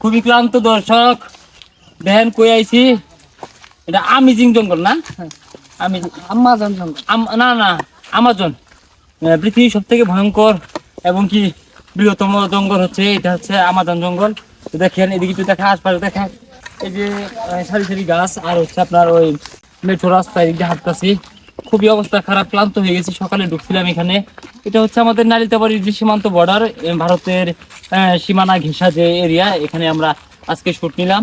খুবই ক্লান্ত দর্শক। দেখেন কই আইছি? এটা আমিজিং জঙ্গল না? আমি আমাজন জঙ্গল। না না আমাজন। পৃথিবীর সব থেকে ভয়ঙ্কর এবং কি বৃহত্তম জঙ্গল হচ্ছে এটা হচ্ছে আমাজন জঙ্গল। তো দেখেন এদিকে তো দেখা আশপাশে দেখেন। এই যে সারি সারি গাছ আর হচ্ছে আপনার ওই মেট্রো রাস্তা এদিক হাঁটতেছি। খুবই অবস্থা খারাপ ক্লান্ত হয়ে গেছি সকালে ঢুকছিলাম এখানে। এটা হচ্ছে আমাদের নালিতাবাড়ির যে সীমান্ত বর্ডার ভারতের সীমানা ঘেঁষা যে এরিয়া এখানে আমরা আজকে শুট নিলাম।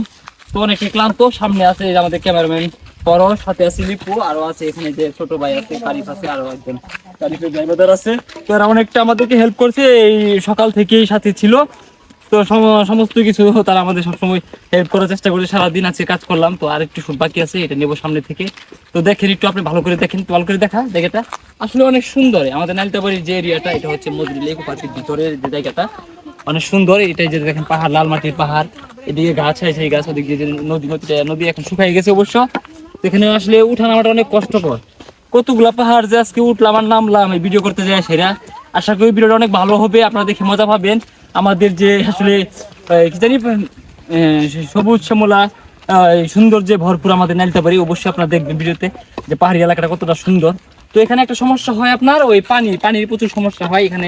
তো অনেকে ক্লান্ত, সামনে আছে আমাদের ক্যামেরাম্যান আছে লিপু, আরও আছে এখানে যে ছোট ভাই আছে কারিফ আছে, আরও একজন কারিফের ড্রাইভার আছে। তো এরা অনেকটা আমাদেরকে হেল্প করছে, এই সকাল থেকেই সাথে ছিল। তো সমস্ত কিছু তারা আমাদের সবসময় হেল্প করার চেষ্টা করে সারাদিন আছে কাজ করলাম, তো আর একটু বাকি আছে, এটা নেব সামনে থেকে। তো দেখেন একটু আপনি ভালো করে দেখেন ভালো করে দেখা, জায়গাটা। আসলে অনেক সুন্দর। আমাদের নালিতাবাড়ির যে এরিয়াটা, এটা হচ্ছে মজুরি লেক পার্কের ভিতরের যে জায়গাটা। অনেক সুন্দর। এটাই যে দেখেন পাহাড়, লাল মাটির পাহাড়। এদিকে গাছ আছে সেই গাছ ওদিকে নদী, নদীটা, নদী এখন শুকাই গেছে অবশ্য। এখানে আসলে উঠা নামাটা অনেক কষ্টকর। কতগুলা পাহাড় যে আজকে উঠলাম আর নামলাম, এই ভিডিও করতে যায় সেরা। আশা করি ভিডিওটা অনেক ভালো হবে, আপনারা দেখে মজা পাবেন। আমাদের যে আসলে কি জানি সবুজ শ্যামলা সুন্দর যে ভরপুর আমাদের নালিতে পারি অবশ্যই আপনারা দেখবেন ভিডিওতে যে পাহাড়ি এলাকাটা কতটা সুন্দর। তো এখানে একটা সমস্যা হয় আপনার, ওই পানি, পানির প্রচুর সমস্যা হয়। এখানে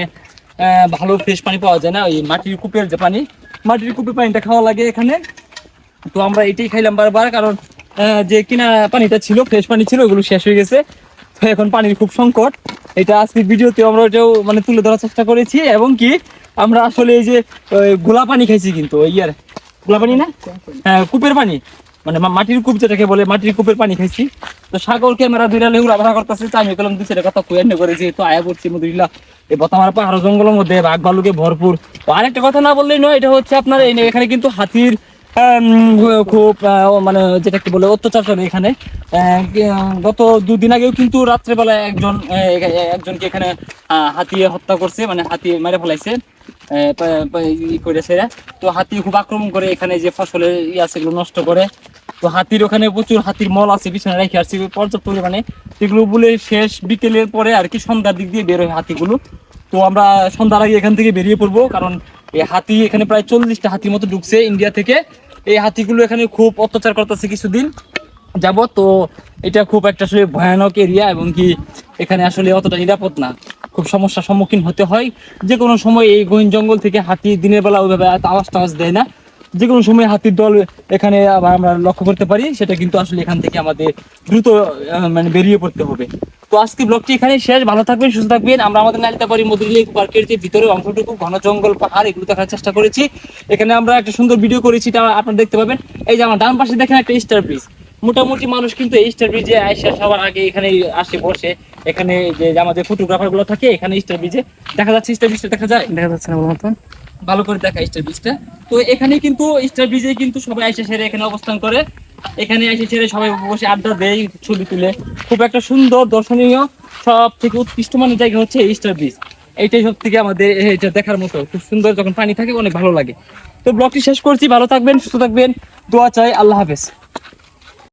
ভালো ফ্রেশ পানি পাওয়া যায় না, ওই মাটির কূপের যে পানি, মাটির কূপের পানিটা খাওয়া লাগে এখানে। তো আমরা এটাই খাইলাম বারবার, কারণ যে কিনা পানিটা ছিল ফ্রেশ পানি ছিল, ওগুলো শেষ হয়ে গেছে। তো এখন পানির খুব সংকট। এটা আজকের ভিডিওতে আমরা ওটাও মানে তুলে ধরার চেষ্টা করেছি, এবং কি আমরা আসলে এই যে গোলা পানি খাইছি কিন্তু ইয়ার। পানি না? হ্যাঁ কূপের পানি। মানে মাটির কূপ যেটাকে বলে মাটির কূপের পানি খাইছি। তো সাগর ক্যামেরা লেগুলা ভাড়া করতেছে তো আমি কলম দুই কথা কুয়ান্নে করেছি তো আয়া পড়ছি এই বতামার পাহাড় জঙ্গলের মধ্যে বাঘ ভালুকে ভরপুর। তো আরেকটা কথা না বললেই নয় এটা হচ্ছে আপনার এখানে কিন্তু হাতির খুব মানে যেটা কি বলে অত্যাচার চলে এখানে। গত দুদিন আগেও কিন্তু রাত্রেবেলায় একজন একজনকে এখানে আহ, হাতি হত্যা করছে মানে হাতি মেরে ফেলাইছে। ই। তো হাতি খুব আক্রমণ করে, এখানে যে ফসলের ই আছে, এগুলো নষ্ট করে। তো হাতির ওখানে প্রচুর হাতির মল আছে, পিছনে রেখে আসছে। পর্যাপ্ত পরিমাণে। এগুলো বলে শেষ বিকেলের পরে আর কি সন্ধ্যার দিক দিয়ে বের হয় হাতিগুলো। তো আমরা সন্ধ্যার আগে এখান থেকে বেরিয়ে পড়ব, কারণ এই হাতি এখানে প্রায় চল্লিশটা হাতির মতো ঢুকছে ইন্ডিয়া থেকে। এই হাতিগুলো এখানে খুব অত্যাচার করতেছে কিছুদিন যাব তো এটা খুব একটা আসলে ভয়ানক এরিয়া এবং কি এখানে আসলে অতটা নিরাপদ না। খুব সমস্যার সম্মুখীন হতে হয়। যে কোনো সময় এই গহীন জঙ্গল থেকে হাতি দিনের বেলা ওইভাবে আওয়াজ টাওয়াজ দেয় না। যে কোনো সময় হাতির দল এখানে আবার আমরা লক্ষ্য করতে পারি, সেটা কিন্তু আসলে এখান থেকে আমাদের দ্রুত মানে বেরিয়ে পড়তে হবে। তো আজকে ব্লগটি এখানে শেষ। ভালো থাকবেন, সুস্থ থাকবেন। আমরা আমাদের নালিতাবাড়ি মধুরি লেক পার্কের যে ভিতরে অংশটুকু ঘন জঙ্গল পাহাড়, এগুলো দেখার চেষ্টা করেছি। এখানে আমরা একটা সুন্দর ভিডিও করেছি, এটা আপনারা দেখতে পাবেন। এই যে আমার ডান পাশে দেখেন একটা স্টার ব্রিজ মোটামুটি মানুষ কিন্তু এই স্টার ব্রিজে আইসা সবার আগে এখানে আসে বসে। এখানে যে আমাদের ফটোগ্রাফারগুলো থাকে এখানে স্টার ব্রিজে দেখা যাচ্ছে স্টার ব্রিজটা দেখা যায়? দেখা যাচ্ছে না মতন। ভালো করে দেখা স্টার ব্রিজটা তো এখানে কিন্তু স্টার ব্রিজে কিন্তু সবাই আইসা সেরে এখানে অবস্থান করে। এখানে এসে ছেড়ে সবাই বসে আড্ডা দেয় ছবি তুলে। খুব একটা সুন্দর দর্শনীয় সব থেকে উৎকৃষ্ট মানের জায়গা হচ্ছে স্টার ব্রিজ এইটাই সব থেকে আমাদের এটা দেখার মতো। খুব সুন্দর যখন পানি থাকে অনেক ভালো লাগে। তো ব্লগটি শেষ করছি। ভালো থাকবেন সুস্থ থাকবেন। দোয়া চাই আল্লাহ হাফেজ।